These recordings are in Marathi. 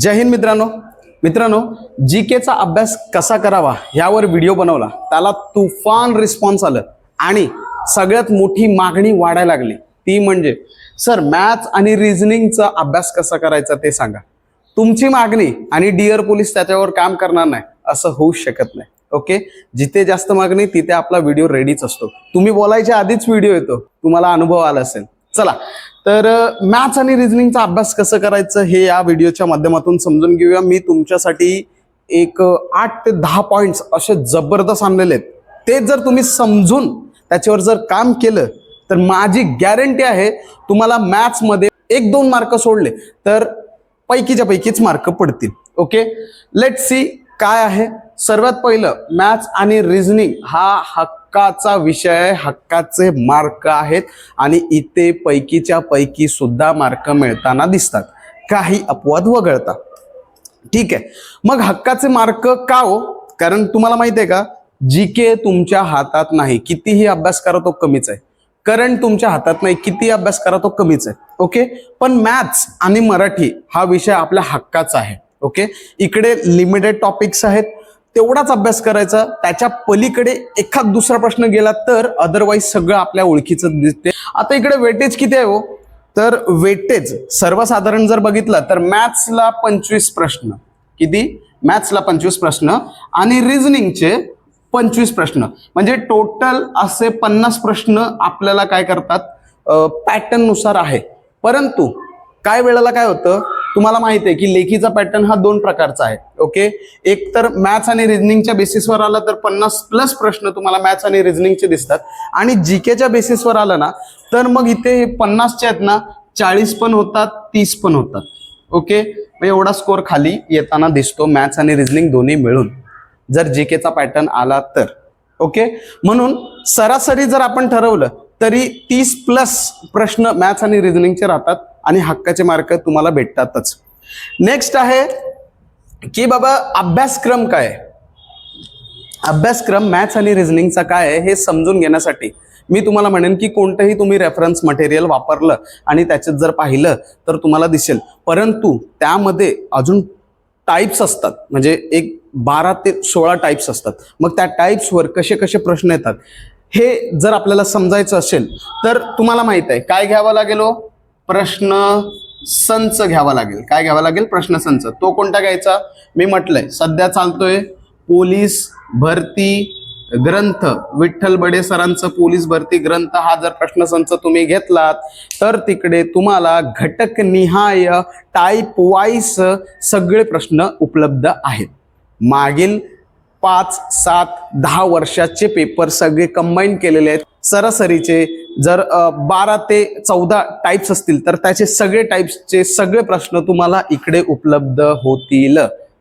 जय हिंद मित्रांनो. मित्रांनो जी केचा अभ्यास कसा करावा यावर व्हिडिओ बनवला. त्याला तुफान रिस्पॉन्स आलं आणि सगळ्यात मोठी मागणी वाढायला लागली. ती म्हणजे सर मॅथ्स आणि रिझनिंगचा अभ्यास कसा करायचा ते सांगा. तुमची मागणी आणि डिअर पोलीस त्याच्यावर काम करणार नाही असं होऊ शकत नाही. ओके जिथे जास्त मागणी तिथे आपला व्हिडिओ रेडीच असतो. तुम्ही बोलायच्या आधीच व्हिडिओ येतो. तुम्हाला अनुभव आला असेल. चला तर मॅथ्स आणि रिझनिंगचा अभ्यास कसं करायचं हे या व्हिडिओच्या माध्यमातून समजून घेऊया. मी तुमच्यासाठी एक आठ ते दहा पॉईंट्स असे जबरदस्त आणलेले आहेत. ते जर तुम्ही समजून त्याच्यावर जर काम केलं तर माझी गॅरंटी आहे तुम्हाला मॅथ्समध्ये एक दोन मार्क सोडले तर पैकीच्या पैकीच मार्क पडतील. ओके लेट सी काय आहे. सर्वात पहिलं मॅथ्स आणि रिझनिंग हा हक्काचा विषय आहे हक्काचे मार्क आहेत आणि इथे पैकीच्या पैकी सुद्धा मार्क मिळताना दिसतात. काही अपवाद वगळता. ठीक आहे. मग हक्काचे मार्क का हो? कारण तुम्हाला माहिती आहे का? जी के तुमच्या हातात नाही. कितीही अभ्यास करा तो कमीच आहे. करंट तुमच्या हातात नाही. किती अभ्यास करा तो कमीच आहे. ओके? पण मॅथ्स आणि मराठी हा विषय आपल्या हक्काचा आहे. ओके? इकडे लिमिटेड टॉपिक्स आहेत. तेवढाच अभ्यास करायचा त्याच्या पलीकडे एखाद दुसरा प्रश्न गेला तर अदरवाईज सगळं आपल्या ओळखीचं दिसते. आता इकडे वेटेज किती आहे हो? तर वेटेज सर्वसाधारण जर बघितलं तर मॅथ्सला पंचवीस प्रश्न. किती? मॅथ्सला पंचवीस प्रश्न आणि रिझनिंगचे पंचवीस प्रश्न. म्हणजे टोटल असे पन्नास प्रश्न आपल्याला काय करतात? पॅटर्ननुसार आहे. परंतु काय वेळेला काय होतं? तुम्हाला माहिती आहे की लेखीचा पॅटर्न हा दोन प्रकारचा आहे ओके एक तर मॅथ्स आणि रिझनिंगच्या बेसिसवर आला तर पन्नास प्लस प्रश्न तुम्हाला मॅथ्स आणि रिझनिंगचे दिसतात. आणि जीकेच्या बेसिसवर आलं ना तर मग इथे पन्नासचे आहेत ना चाळीस पण होतात तीस पण होतात ओके मग एवढा स्कोर खाली येताना दिसतो मॅथ्स आणि रिझनिंग दोन्ही मिळून जर जी केचा पॅटर्न आला तर ओके म्हणून सरासरी जर आपण ठरवलं तरी तीस प्लस प्रश्न मॅथ्स आणि रिझनिंगचे राहतात आणि हक्काचे मार्क तुम्हाला भेटतातच. नेक्स्ट आहे की बाबा अभ्यासक्रम काय? अभ्यासक्रम मॅथ्स आणि रिझनिंगचा काय आहे हे समजून घेण्यासाठी मी तुम्हाला म्हणेन की कोणतंही तुम्ही रेफरन्स मटेरियल वापरलं आणि त्याच्यात जर पाहिलं तर तुम्हाला दिसेल. परंतु त्यामध्ये अजून टाईप्स असतात. म्हणजे एक बारा ते सोळा टाईप्स असतात. मग त्या टाईप्सवर कसे कसे प्रश्न येतात हे जर आपल्याला समजायचं असेल तर तुम्हाला माहीत आहे. काय घ्यावं लागेल हो? प्रश्न संच घ्यावा लागेल. काय घ्यावा लागेल? प्रश्न संच. तो कोणता घ्यायचा? मी म्हटलंय सध्या चालतोय पोलीस भरती ग्रंथ. विठ्ठल बडे सरांचं पोलीस भरती ग्रंथ हा जर प्रश्नसंच तुम्ही घेतलात तर तिकडे तुम्हाला घटक निहाय टाईप वाईस सगळे प्रश्न उपलब्ध आहेत. मागील पाच सात दहा वर्षाचे पेपर सगळे कंबाईन केलेले आहेत. सरासरीचे जर बारा ते चौदा टाईप्स असतील तर त्याचे सगळे टाईप्सचे सगळे प्रश्न तुम्हाला इकडे उपलब्ध होतील.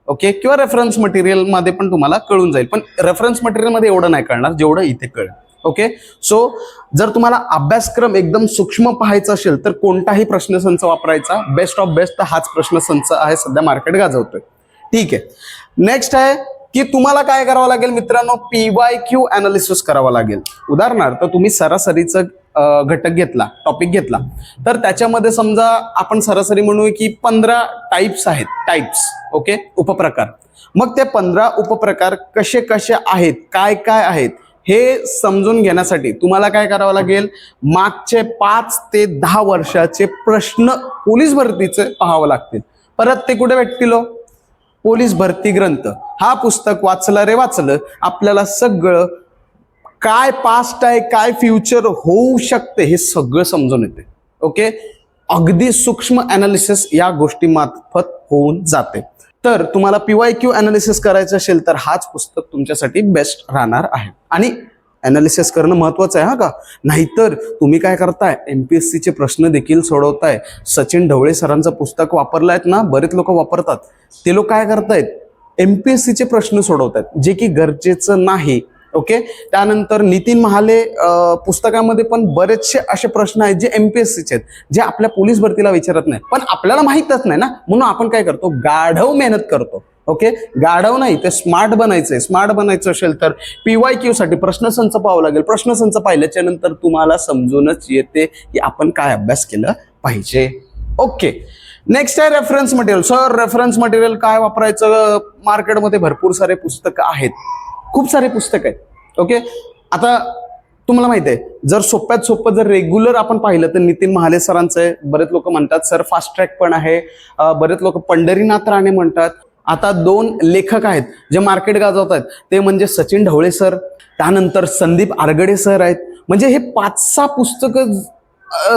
ओके किंवा रेफरन्स मटेरियलमध्ये पण तुम्हाला कळून जाईल. पण रेफरन्स मटेरियलमध्ये एवढं नाही कळणार जेवढं इथे कळेल. ओके सो जर तुम्हाला अभ्यासक्रम एकदम सूक्ष्म पाहायचा असेल तर कोणताही प्रश्नसंच वापरायचा. बेस्ट ऑफ बेस्ट हाच प्रश्नसंच आहे सध्या मार्केट गाजवतोय. ठीक आहे. नेक्स्ट आहे की तुम्हाला काय करावं लागेल मित्रांनो? पीवाय क्यू अनालिसिस करावं लागेल. उदाहरणार्थ तुम्ही सरासरीचं घटक घेतला टॉपिक घेतला तर त्याच्यामध्ये समजा आपण सरासरी म्हणू की पंधरा टाईप्स आहेत. Types okay? उपप्रकार. मग ते पंधरा उपप्रकार कसे कसे आहेत? काय काय आहेत? हे समजून घेण्यासाठी तुम्हाला काय करावं लागेल? मागचे पाच ते दहा वर्षाचे प्रश्न पोलीस भरतीचे पाहावं लागतील. परत ते कुठे भेटतील हो? पोलीस भरती ग्रंथ. हा पुस्तक वाचलं रे वाचलं आपल्याला सगळं काय पास्ट आहे काय फ्युचर होऊ शकते हे सगळं समजून येते. ओके अगदी सूक्ष्म अनालिसिस या गोष्टी मार्फत होऊन जाते. तर तुम्हाला पीवाय क्यू अनालिसिस करायचं असेल तर हाच पुस्तक तुमच्यासाठी बेस्ट राहणार आहे. आणि अनालिसिस करणं महत्वाचं आहे हा का? नाहीतर तुम्ही काय करताय एम पी एस सीचे प्रश्न देखील सोडवताय. सचिन ढवळे सरांचं पुस्तक वापरलायत ना बरेच लोक वापरतात. ते लोक काय करतायत? एस सीचे प्रश्न सोडवतात जे की गरजेचं नाही ओके? त्यानंतर नितीन महाले पुस्तकामध्ये पण बरेचसे असे प्रश्न आहेत जे एम पी एस सीचे आहेत जे आपल्या पोलीस भरतीला विचारत नाही पण आपल्याला माहीतच नाही ना. म्हणून आपण काय करतो? गाढव मेहनत करतो. ओके गाढव नाही ते स्मार्ट बनायचंय. स्मार्ट बनायचं असेल तर पीवाय क्यू साठी प्रश्नसंच पाहावं लागेल. प्रश्नसंच पाहिल्याच्या नंतर तुम्हाला समजूनच येते की आपण काय अभ्यास केलं पाहिजे. ओके नेक्स्ट आहे reference material sir reference material काय वापरायचं? मार्केटमध्ये भरपूर सारे पुस्तकं आहेत. खूप सारे पुस्तक आहेत. ओके आता तुम्हाला माहिती आहे जर सोप्यात सोपं जर रेग्युलर आपण पाहिलं तर नितीन महाले सरांचं आहे. बरेच लोक म्हणतात सर फास्ट ट्रॅक पण आहे. बरेच लोक पंढरीनाथ राणे म्हणतात. आता दोन लेखक आहेत जे मार्केट गाजवत आहेत. ते म्हणजे सचिन ढवळे सर त्यानंतर संदीप आरगडे सर आहेत. म्हणजे हे पाच सहा पुस्तकं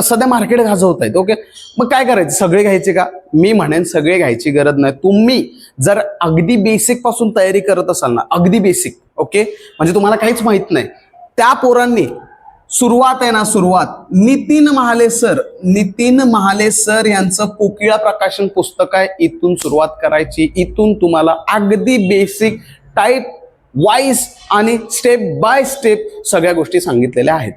सध्या मार्केट गाजवत आहेत ओके? मग काय करायचं? सगळे घ्यायचे का? मी म्हणेन सगळे घ्यायची गरज नाही. तुम्ही जर अगदी बेसिकपासून तयारी करत असाल ना अगदी बेसिक ओके? म्हणजे तुम्हाला काहीच माहीत नाही. त्या पोरांनी सुरुवात आहे ना सुरुवात. नितीन महाले सर नितीन महाले सर यांचं कोकिळा प्रकाशन पुस्तक आहे इथून सुरुवात करायची. इथून तुम्हाला अगदी बेसिक टाईप वाईज आणि स्टेप बाय स्टेप सगळ्या गोष्टी सांगितलेल्या आहेत.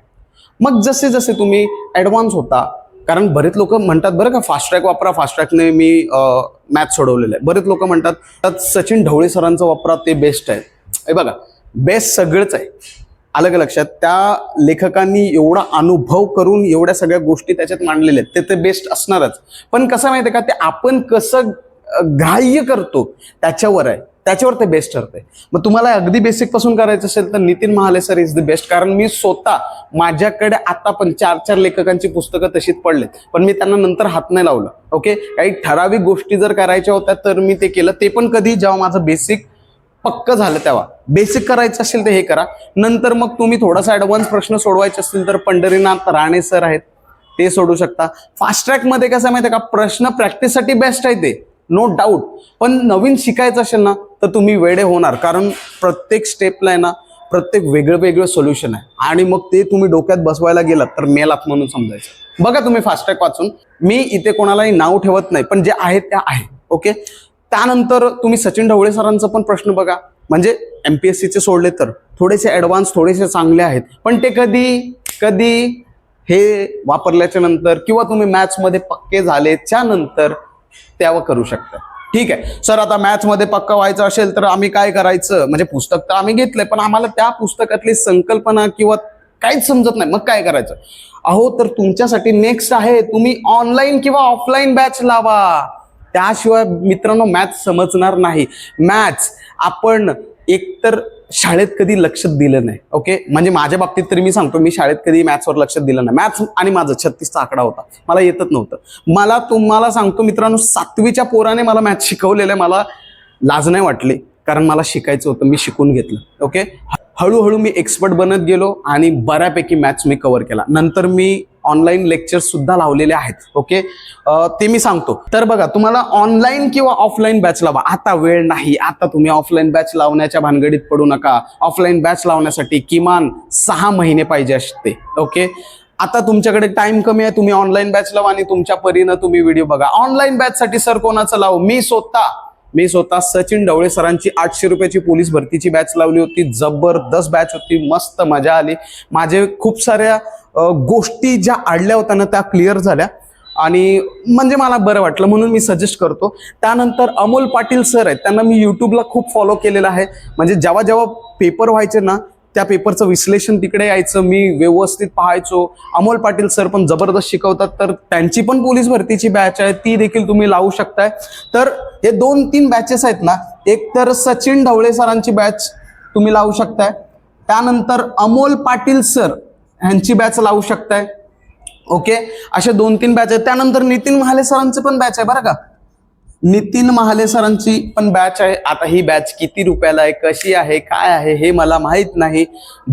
मग जसे जसे तुम्ही ॲडव्हान्स होता कारण बरेच लोक म्हणतात बरं का फास्ट ट्रॅक वापरा फास्ट ट्रॅकने मी मॅथ सोडवलेलं आहे. बरेच लोक म्हणतात त्यात सचिन ढवळे सरांचं वापरा ते बेस्ट आहे. हे बघा बेस्ट सगळंच आहे. अलग लक्षात? त्या लेखकांनी एवढा अनुभव करून एवढ्या सगळ्या गोष्टी त्याच्यात मांडलेल्या आहेत. ते ते बेस्ट असणारच. पण कसं माहिती आहे का? ते आपण कसं ग्राह्य करतो त्याच्यावर आहे. त्याच्यावर ते बेस्ट ठरते मग तुम्हाला अगदी बेसिकपासून करायचं असेल तर Nitin Mahale sir is the best कारण मी स्वतः माझ्याकडे आता पण चार चार लेखकांची पुस्तकं तशीच पडलेत. पण मी त्यांना नंतर हात नाही लावलं. ओके काही ठराविक गोष्टी जर करायच्या होत्या तर मी ते केलं. ते पण कधी जेव्हा माझं बेसिक पक्क झालं तेव्हा. बेसिक करायचं असेल तर हे करा. नंतर मग तुम्ही थोडासा ऍडव्हान्स प्रश्न सोडवायचे असतील तर पंढरीनाथ राणे सर आहेत. ते सोडू शकता. फास्ट ट्रॅकमध्ये कसं आहे माहिती का? प्रश्न प्रॅक्टिससाठी बेस्ट आहे ते. नो डाऊट पण नवीन शिकायचं असेल ना तर तुम्ही वेडे होणार. कारण प्रत्येक स्टेपला आहे ना प्रत्येक वेगळं वेगळं सोल्युशन आहे. आणि मग ते तुम्ही डोक्यात बसवायला गेलात तर मेलात म्हणून समजायचं. बघा तुम्ही फास्ट ट्रॅक वाचून. मी इथे कोणालाही नाव ठेवत नाही पण जे आहे ते आहे ओके त्यानंतर तुम्ही सचिन ढवळे सरांचा पण प्रश्न बघा. म्हणजे एमपीएससीचे सोडले तर थोडेसे ॲडव्हान्स थोडेसे चांगले आहेत. पण ते कधी कधी हे वापरल्याच्या नंतर किंवा तुम्ही मॅथ्समध्ये पक्के झालेच्या नंतर त्यावर करू शकता. ठीक आहे. सर आता मॅथ्समध्ये पक्का व्हायचं असेल तर आम्ही काय करायचं? म्हणजे पुस्तक तर आम्ही घेतलंय पण आम्हाला त्या पुस्तकातली संकल्पना किंवा काहीच समजत नाही. मग काय करायचं? अहो तर तुमच्यासाठी नेक्स्ट आहे तुम्ही ऑनलाईन किंवा ऑफलाईन बॅच लावा. त्याशिवाय मित्रांनो मॅथ्स समजणार नाही. मॅथ्स आपण एकतर शाळेत कधी लक्ष दिलं नाही ओके म्हणजे माझ्या बाबतीत तरी मी सांगतो मी शाळेत कधी मॅथ्सवर लक्ष दिलं नाही. मॅथ्स आणि माझं छत्तीसचा आकडा होता. मला येतच नव्हतं. मला तुम्हाला सांगतो मित्रांनो सातवीच्या पोराने मला मॅथ्स शिकवलेलं आहे. मला लाज नाही वाटली कारण मला शिकायचं होतं मी शिकून घेतलं ओके हळूहळू मी एक्सपर्ट बनत गेलो आणि बऱ्यापैकी मॅथ्स मी कव्हर केला. नंतर मी ऑनलाईन लेक्चर सुद्धा लावलेले आहेत ओके ते मी सांगतो. तर बघा तुम्हाला ऑनलाईन किंवा ऑफलाईन बॅच लावा. आता वेळ नाही. आता तुम्ही ऑफलाईन बॅच लावण्याच्या भानगडीत पडू नका. ऑफलाईन बॅच लावण्यासाठी किमान सहा महिने पाहिजे असते ओके आता तुमच्याकडे टाइम कमी आहे तुम्ही ऑनलाईन बॅच लावा आणि तुमच्या परीनं तुम्ही व्हिडिओ बघा. ऑनलाईन बॅचसाठी सर कोणाचं लावू? मी स्वतः. मी स्वतः सचिन ढवळे सरांची आठशे रुपयाची पोलीस भरतीची बॅच लावली होती. जबरदस्त बॅच होती. मस्त मजा आली. माझे खूप साऱ्या गोष्टी ज्या आडल्या होत्या ना त्या क्लिअर झाल्या. आणि म्हणजे मला बरं वाटलं म्हणून मी सजेस्ट करतो. त्यानंतर अमोल पाटील सर आहेत. त्यांना मी युट्यूबला खूप फॉलो केलेलं आहे. म्हणजे जेव्हा जेव्हा पेपर व्हायचे ना त्या पेपरचं विश्लेषण तिकडे यायचं मी व्यवस्थित पाहायचो. अमोल पाटील सर पण जबरदस्त शिकवतात तर त्यांची पण पोलीस भरतीची बॅच आहे ती देखील तुम्ही लावू शकताय. तर हे दोन तीन बॅचेस आहेत ना एक तर सचिन ढवळे सरांची बॅच तुम्ही लावू शकताय. त्यानंतर अमोल पाटील सर ह्यांची बॅच लावू शकताय. ओके? असे दोन तीन बॅच आहेत. त्यानंतर नितीन महाले सरांचे पण बॅच आहे बरं का? नितीन महाले सरांची पण बॅच आहे. आता ही बॅच किती रुपयाला आहे कशी आहे काय आहे हे मला माहीत नाही.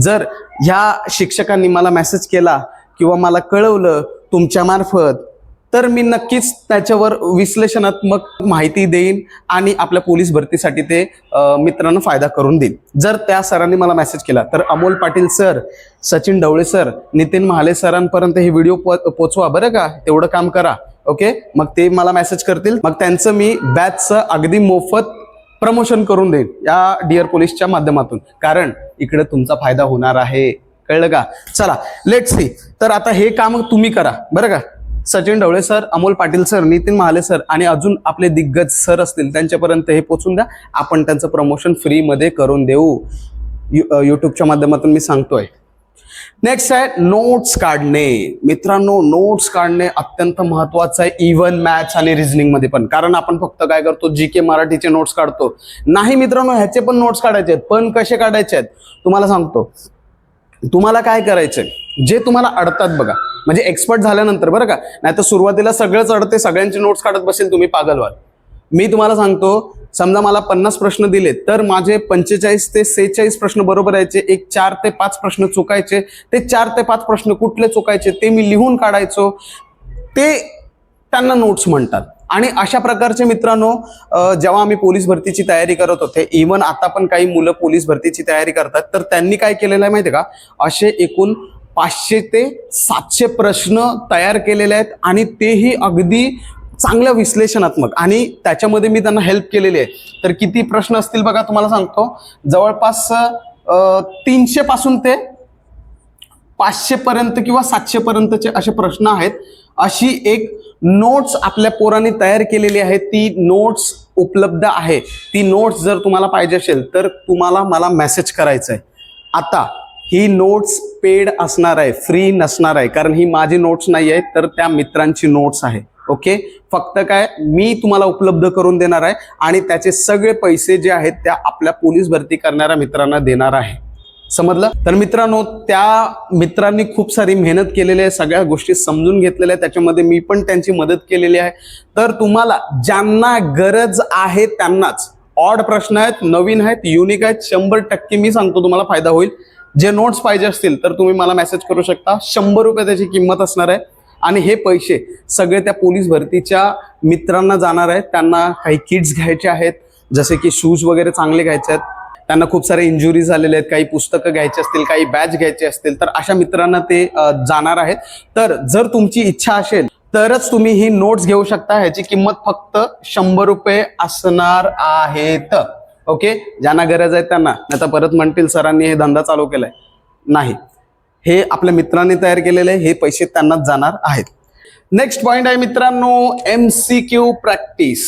जर ह्या शिक्षकांनी मला मेसेज केला किंवा मला कळवलं तुमच्यामार्फत तर मी नक्कीच त्याच्यावर विश्लेषणात्मक माहिती देईन आणि आपल्या पोलीस भरतीसाठी ते मित्रांनो फायदा करून देईन. जर त्या सरांनी मला मेसेज केला तर अमोल पाटील सर सचिन ढवळे सर नितीन महाले सरांपर्यंत हे व्हिडिओ पोचवा. बरं का? तेवढं काम करा. ओके? मग ते मला मेसेज करतील. मग त्यांचं मी बॅचचं अगदी मोफत प्रमोशन करून देईन या डिअर पोलीसच्या माध्यमातून. कारण इकडे तुमचा फायदा होणार आहे. कळलं का? चला लेट सी तर आता हे काम तुम्ही करा. बरं का? Sachin Dhawale sir Amol Patil sir Nitin Mahale sir आणि अजून आपले दिग्गज सर असतील त्यांच्यापर्यंत हे पोचून द्या. आपण त्यांचं प्रमोशन फ्रीमध्ये करून देऊ. यु- यूट्यूबच्या युट्यूबच्या माध्यमातून मी सांगतोय. नेक्स्ट आहे नोट्स काढणे. मित्रांनो नोट्स काढणे अत्यंत महत्वाचं आहे इव्हन मॅथ्स आणि रिझनिंगमध्ये पण. कारण आपण फक्त काय करतो जी के मराठीचे नोट्स काढतो. नाही मित्रांनो ह्याचे पण नोट्स काढायचे आहेत पण कसे काढायचे आहेत? तुम्हाला सांगतो. तुम्हाला काय करायचंय? जे तुम्हाला अडतात बघा. म्हणजे एक्सपर्ट झाल्यानंतर बरं का? नाही तर सुरुवातीला सगळंच अडते सगळ्यांचे नोट्स काढत बसेल तुम्ही पागल व्हाल मी तुम्हाला सांगतो समजा मला पन्नास प्रश्न दिले तर माझे पंचेचाळीस ते सेहेचाळीस प्रश्न बरोबर यायचे एक चार ते पाच प्रश्न चुकायचे. ते चार ते पाच प्रश्न कुठले चुकायचे ते मी लिहून काढायचो. ते त्यांना नोट्स म्हणतात. आणि अशा प्रकारचे मित्रांनो जेव्हा आम्ही पोलीस भरतीची तयारी करत होते इव्हन आता पण काही मुलं पोलीस भरतीची तयारी करतात तर त्यांनी काय केलेलं आहे माहिती आहे का? असे एकूण पाचशे ते सातशे प्रश्न तयार केलेले आहेत आणि तेही अगदी चांगलं विश्लेषणात्मक. आणि त्याच्यामध्ये मी त्यांना हेल्प केलेली आहे. तर किती प्रश्न असतील बघा तुम्हाला सांगतो. जवळपास तीनशे पासून ते पाचशे पर्यंत किंवा सातशे पर्यंतचे असे प्रश्न आहेत. अशी एक नोट्स आपल्या पोरांनी तयार केलेली आहे. ती नोट्स उपलब्ध आहे. ती नोट्स जर तुम्हाला पाहिजे असेल तर तुम्हाला मला मेसेज करायचं आहे आता ही नोट्स पेड असणार आहे. फ्री नसणार आहे. कारण ही माझी नोट्स नाही आहे तर त्या मित्रांची नोट्स आहे. ओके? फक्त काय मी तुम्हाला उपलब्ध करून देणार आहे आणि त्याचे सगळे पैसे जे आहेत त्या आपल्या पोलीस भरती करणाऱ्या मित्रांना देणार आहे. समजलं? तर मित्रांनो त्या मित्रांनी खूप सारी मेहनत केलेली आहे सगळ्या गोष्टी समजून घेतलेल्या आहेत त्याच्यामध्ये मी पण त्यांची मदत केलेली आहे. तर तुम्हाला ज्यांना गरज आहे त्यांनाच. ऑड प्रश्न आहेत नवीन आहेत युनिक आहेत शंभर टक्के मी सांगतो तुम्हाला फायदा होईल. जे नोट्स पाहिजे असतील तर तुम्ही मला मेसेज करू शकता. शंभर रुपये त्याची किंमत असणार आहे. आणि हे पैसे सगळे त्या पोलीस भरतीच्या मित्रांना जाणार आहेत. त्यांना काही किट्स घ्यायचे आहेत. जसे की शूज वगैरे चांगले घ्यायचे आहेत. त्यांना खूप सारे इंजुरी झालेले आहेत. काही पुस्तकं घ्यायची असतील काही बॅच घ्यायचे असतील तर अशा मित्रांना ते जाणार आहेत. तर जर तुमची इच्छा असेल तरच तुम्ही ही नोट्स घेऊ शकता. ह्याची किंमत फक्त शंभर रुपये असणार आहेत. ओके? ज्यांना गरज आहे त्यांना. नाही तर परत म्हणतील सरांनी हे धंदा चालू केलाय. नाही. हे आपल्या मित्रांनी तयार केलेले हे पैसे त्यांनाच जाणार आहेत. नेक्स्ट पॉइंट आहे मित्रांनो एम सी क्यू प्रॅक्टिस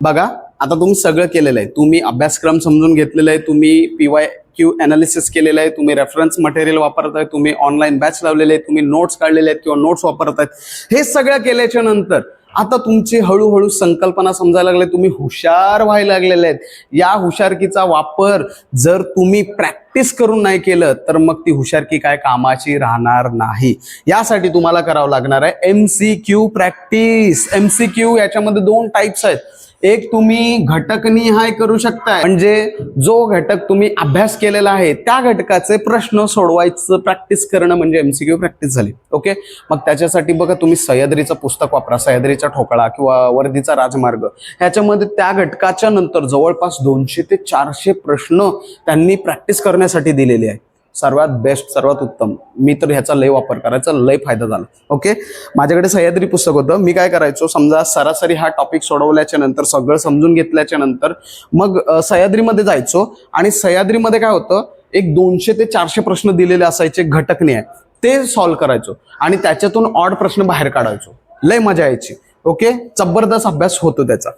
बघा आता तुम्ही सगळं केलेलं आहे. तुम्ही अभ्यासक्रम समजून घेतलेला आहे तुम्ही पी वाय क्यू अनालिसिस केलेलं आहे तुम्ही रेफरन्स मटेरियल वापरताय तुम्ही ऑनलाईन बॅच लावलेले आहेत तुम्ही नोट्स काढलेले आहेत किंवा नोट्स वापरतायत हे सगळं केल्याच्यानंतर आता तुमची हळूहळू संकल्पना समजायला लागले तुम्ही हुशार व्हायला लागलेले आहेत. या हुशारकीचा वापर जर तुम्ही प्रॅक्टिस करून नाही केलं तर मग ती हुशारकी काय कामाची राहणार नाही. यासाठी तुम्हाला करावं लागणार आहे M C Q practice M C Q याच्यामध्ये दोन टाईप्स आहेत. एक तुम्ही घटकनिहाय करू शकताय. म्हणजे जो घटक तुम्ही अभ्यास केलेला आहे त्या घटकाचे प्रश्न सोडवायचं प्रॅक्टिस करणं म्हणजे एमसीक्यू प्रॅक्टिस झाली. ओके मग त्याच्यासाठी बघा तुम्ही सह्याद्रीचं पुस्तक वापरा सह्याद्रीचा ठोकळा किंवा वर्धीचा राजमार्ग. ह्याच्यामध्ये त्या घटकाच्या नंतर जवळपास दोनशे ते चारशे प्रश्न त्यांनी प्रॅक्टिस करण्यासाठी दिलेले आहे सर्वात बेस्ट सर्वात उत्तम. मी तर ह्याचा लय वापर करायचा लय फायदा झाला. ओके माझ्याकडे सह्याद्री पुस्तक होतं. मी काय करायचो समजा सरासरी हा टॉपिक सोडवल्याच्या नंतर सगळं समजून घेतल्याच्या नंतर मग सह्याद्रीमध्ये जायचो आणि सह्याद्रीमध्ये काय होतं एक दोनशे ते चारशे प्रश्न दिलेले असायचे घटकने. आहे ते सॉल्व्ह करायचो आणि त्याच्यातून ऑड प्रश्न बाहेर काढायचो. लय मजा यायची. ओके जबरदस्त अभ्यास होतो त्याचा.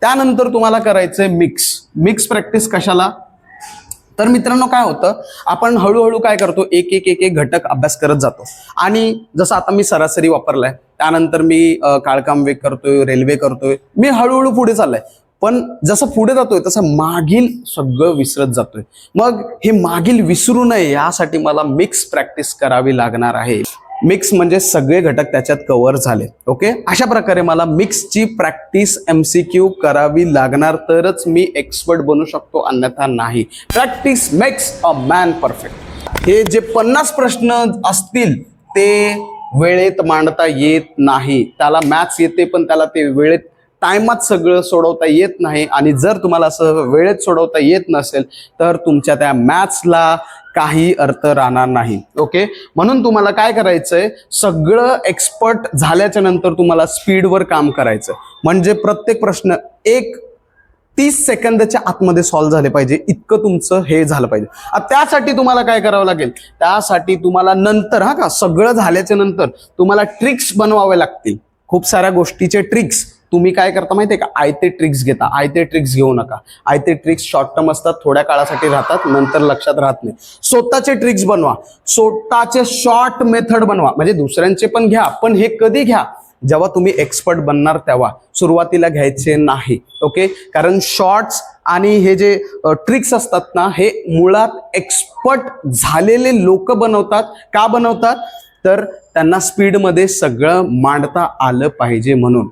त्यानंतर तुम्हाला करायचंय मिक्स मिक्स प्रॅक्टिस कशाला? तर मित्रांनो काय होतं आपण हळूहळू काय करतो एक एक एक एक घटक अभ्यास करत जातो. आणि जसं आता मी सरासरी वापरलाय त्यानंतर मी काळकाम वेग करतोय रेल्वे करतोय मी हळूहळू पुढे चाललाय. पण जसं पुढे जातोय तसं मागील सगळं विसरत जातोय. मग हे मागील विसरू नये यासाठी मला मिक्स प्रॅक्टिस करावी लागणार आहे. मिक्स म्हणजे सगळे घटक त्याच्यात कव्हर झाले ओके अशा प्रकारे मला मिक्सची प्रॅक्टिस एम सी क्यू करावी लागणार तरच मी एक्सपर्ट बनू शकतो अन्यथा नाही. Practice makes a man perfect हे जे पन्नास प्रश्न असतील ते वेळेत मांडता येत नाही. त्याला मॅथ्स येते पण त्याला ते वेळेत टायमात सगळं सोडवता येत नाही. आणि जर तुम्हाला असं वेळेत सोडवता येत नसेल तर तुमच्या त्या मॅथ्सला काही अर्थ राहणार नाही. ओके म्हणून तुम्हाला काय करायचंय? सगळं एक्सपर्ट झाल्याच्यानंतर तुम्हाला स्पीडवर काम करायचं म्हणजे प्रत्येक प्रश्न एक तीस सेकंदाच्या आतमध्ये सॉल्व्ह झाले पाहिजे. इतकं तुमचं हे झालं पाहिजे. आता त्यासाठी तुम्हाला काय करावं लागेल? त्यासाठी तुम्हाला नंतर हा का? सगळं झाल्याच्यानंतर तुम्हाला ट्रिक्स बनवावे लागतील. खूप साऱ्या गोष्टीचे ट्रिक्स तुम्ही काय करता माहितीये का? आयते ट्रिक्स घेता. आयते ट्रिक्स घेऊ नका. आयते ट्रिक्स शॉर्ट टर्म असतात थोड्या काळासाठी राहतात नंतर लक्षात राहत नाही. स्वतःचे ट्रिक्स बनवा. स्वतःचे शॉर्ट मेथड बनवा. म्हणजे दुसऱ्यांचे पण घ्या पण हे कधी घ्या? जेव्हा तुम्ही एक्सपर्ट बनणार तेव्हा. सुरुवातीला घ्यायचे नाही. ओके कारण शॉर्ट्स आणि हे जे ट्रिक्स असतात ना हे मुळात एक्सपर्ट झालेले लोक बनवतात. का बनवतात? तर त्यांना स्पीडमध्ये सगळं मांडता आलं पाहिजे म्हणून.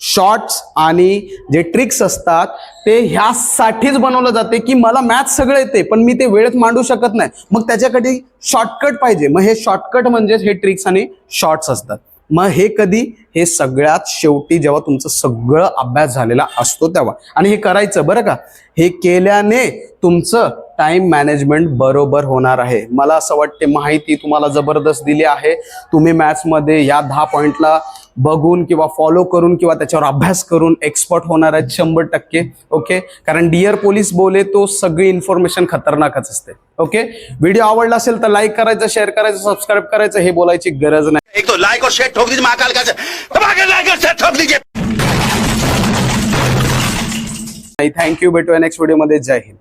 शॉर्ट्स आणि जे ट्रिक्स असतात ते ह्यासाठीच बनवलं जाते की मला मॅथ्स सगळं येते पण मी ते वेळेत मांडू शकत नाही. मग त्याच्याकडे शॉर्टकट पाहिजे. मग हे शॉर्टकट म्हणजेच हे ट्रिक्स आणि शॉर्ट्स असतात. मग हे कधी? हे सगळ्यात शेवटी जेव्हा तुमचं सगळं अभ्यास झालेला असतो तेव्हा. आणि हे करायचं बरं का? हे केल्याने तुमचं टाइम मॅनेजमेंट बरोबर होणार आहे. मला असं वाटते माहिती तुम्हाला जबरदस्त दिली आहे. तुम्ही मॅथ्समध्ये या दहा पॉईंटला बघून किंवा फॉलो करून किंवा त्याच्यावर अभ्यास करून एक्सपर्ट होणार आहेत शंभर टक्के ओके कारण डिअर पोलीस बोले तो सगळी इन्फॉर्मेशन खतरनाकच असते ओके व्हिडिओ आवडला असेल तर लाईक करायचं शेअर करायचं सबस्क्राईब करायचं हे बोलायची गरज नाही. एक तो लाइक और शेयर ठोक दीजिए महाकाल का दबा के लाइक और शेयर ठोक दीजिए. थँक्यू भेटूया नेक्स्ट व्हिडिओमध्ये जय हिंद.